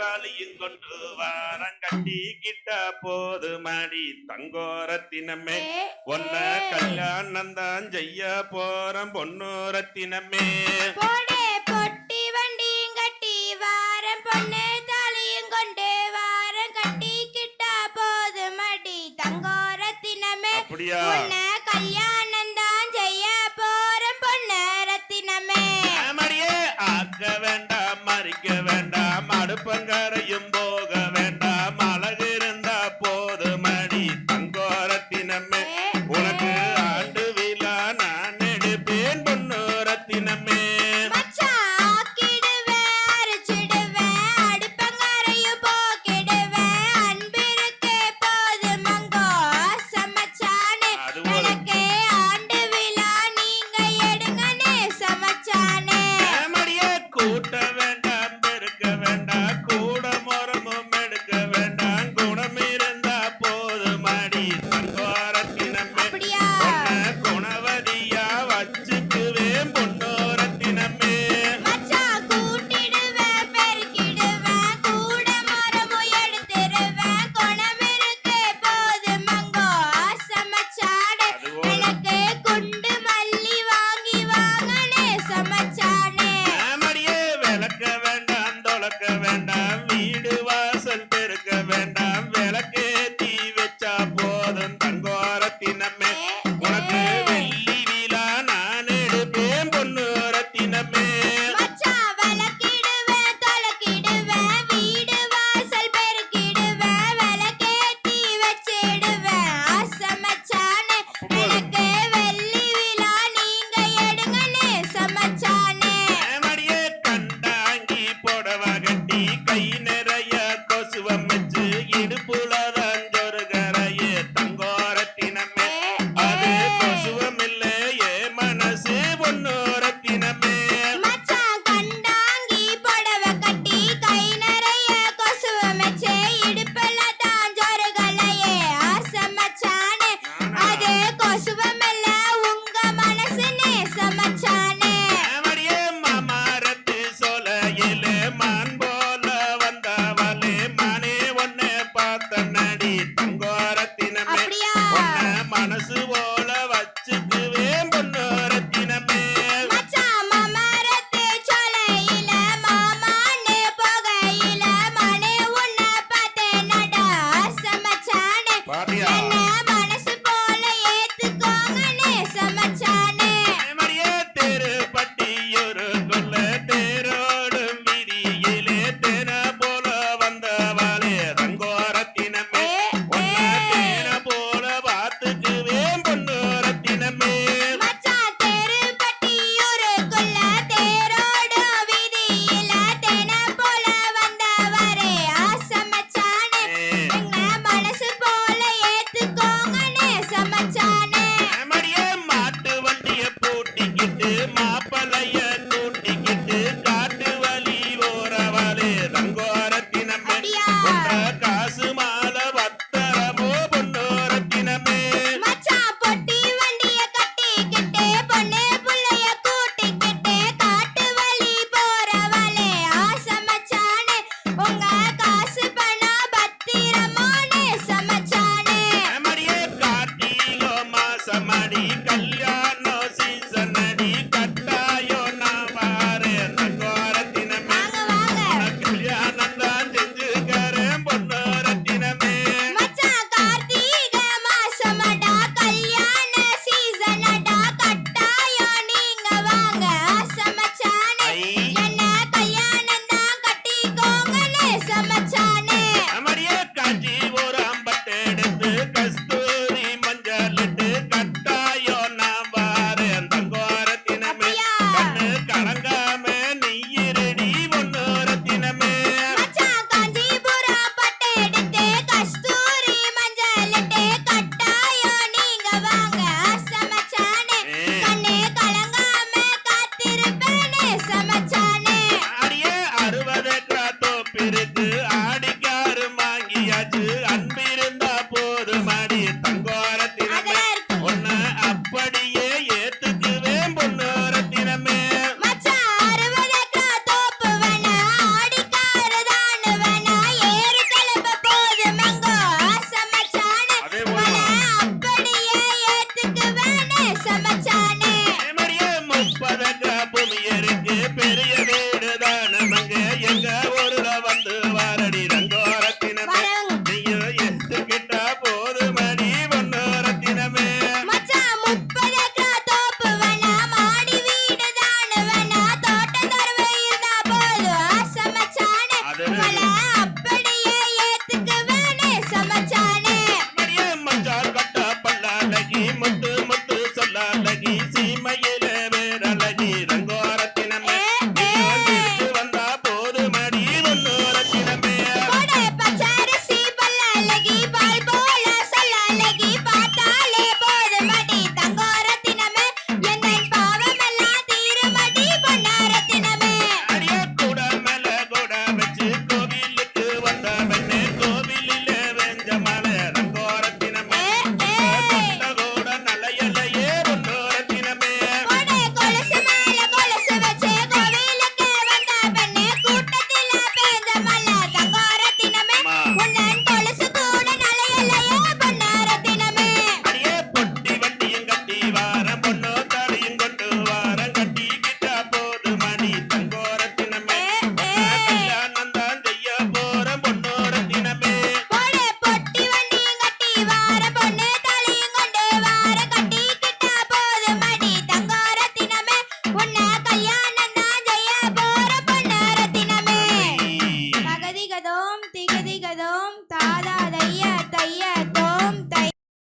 தாலியும் கொண்டு வாரம் கட்டிக்கிட்ட போது மடி தங்கோரத்தினமே ஒன்ன கல்யாணம் தான் செய்ய போறோம் பொன்னூரத்தினமே. போடே பொட்டி வண்டியும் கட்டி வாரம் பொண்ணு தாலியும் கொண்டு வாரம் கட்டி கிட்டா போது மடி தங்கோரத்தினமே அப்படியா? உன்னை கல்யாணம் ரத்தினமே Daddy.